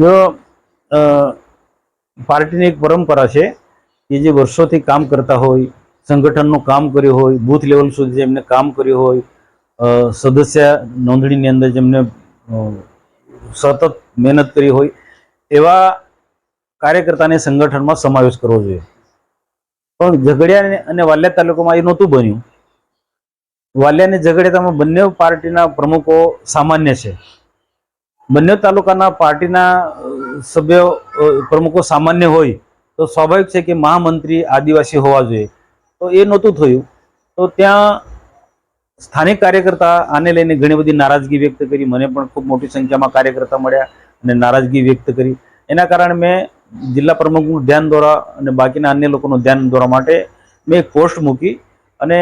જો પાર્ટીની એક પરંપરા છે કે જે વર્ષોથી કામ કરતા હોય, સંગઠનનું કામ કર્યું હોય, બૂથ લેવલ સુધી જેમને કામ કર્યું હોય સદસ્ય નોંધણીની અંદર જેમને સતત મહેનત કરી હોય, એવા કાર્યકર્તાને સંગઠનમાં સમાવેશ કરવો જોઈએ. પણ ઝઘડિયા અને વાલિયા તાલુકામાં એ નહોતું બન્યું. વાલિયા અને ઝઘડિયામાં બંને પાર્ટીના પ્રમુખો સામાન્ય છે. બંને તાલુકાના પાર્ટીના સભ્યો પ્રમુખો સામાન્ય હોય, તો સ્વાભાવિક છે કે મહામંત્રી આદિવાસી હોવા જોઈએ. તો એ નહોતું થયું. તો ત્યાં સ્થાનિક કાર્યકર્તા આને લઈને ઘણી બધી નારાજગી વ્યક્ત કરી. મને પણ ખૂબ મોટી સંખ્યામાં કાર્યકર્તા મળ્યા અને નારાજગી વ્યક્ત કરી. એના કારણે મેં જિલ્લા પ્રમુખનું ધ્યાન દોરા અને બાકીના અન્ય લોકોનું ધ્યાન દોરા માટે મેં એક પોસ્ટ મૂકી અને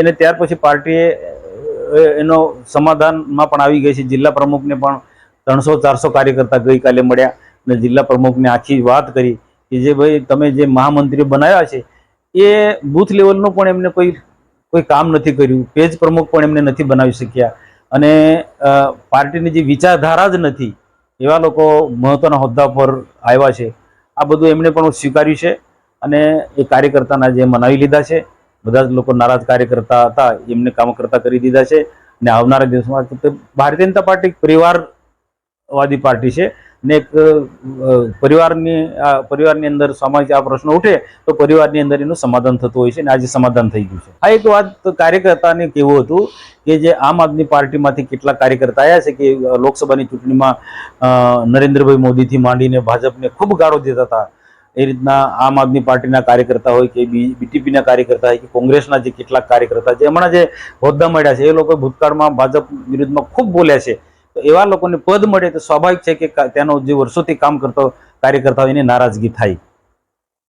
એને ત્યાર પછી પાર્ટીએ એનો સમાધાનમાં પણ આવી ગઈ છે. જિલ્લા પ્રમુખને પણ ત્રણસો, ચારસો કાર્યકર્તા ગઈકાલે મળ્યા અને જિલ્લા પ્રમુખને આખી વાત કરી કે જે ભાઈ તમે જે મહામંત્રીઓ બનાવ્યા છે, એ બૂથ લેવલનું પણ એમને કોઈ કોઈ કામ નથી કર્યું. પેજ પ્રમુખ પણ એમને નથી બનાવી શક્યા. અને પાર્ટીની જે વિચારધારા જ નથી, એવા લોકો મહત્વના હોદ્દા પર આવ્યા છે. આ બધું એમણે પણ સ્વીકાર્યું છે અને એ કાર્યકર્તાના જે મનાવી લીધા છે, બધા જ લોકો નારાજ કાર્યકર્તા હતા, એમને કામ કરતા કરી દીધા છે. અને આવનારા દિવસમાં ભારતીય જનતા પાર્ટી એક પરિવારવાદી પાર્ટી છે ને એક પરિવારની પરિવારની અંદર સામાજિક આ પ્રશ્ન ઉઠે તો પરિવારની અંદર એનું સમાધાન થતું હોય છે અને આજે સમાધાન થઈ ગયું છે. આ એક વાત કાર્યકર્તાને કેવું હતું કે જે આમ આદમી પાર્ટીમાંથી કેટલાક કાર્યકર્તા આવ્યા છે કે લોકસભાની ચૂંટણીમાં નરેન્દ્રભાઈ મોદીથી માંડીને ભાજપને ખૂબ ગાળો દેતા હતા. એ રીતના આમ આદમી પાર્ટીના કાર્યકર્તા હોય કે બીટીપીના કાર્યકર્તા હોય કે કોંગ્રેસના જે કેટલાક કાર્યકર્તા જે હમણાં જે હોદ્દા મળ્યા છે એ લોકો ભૂતકાળમાં ભાજપ વિરુદ્ધમાં ખૂબ બોલ્યા છે. તો એવા લોકોને પદ મળે તો સ્વાભાવિક છે કે તેનો જે વર્ષોથી કામ કરતો કાર્યકર્તા હોય એની નારાજગી થાય.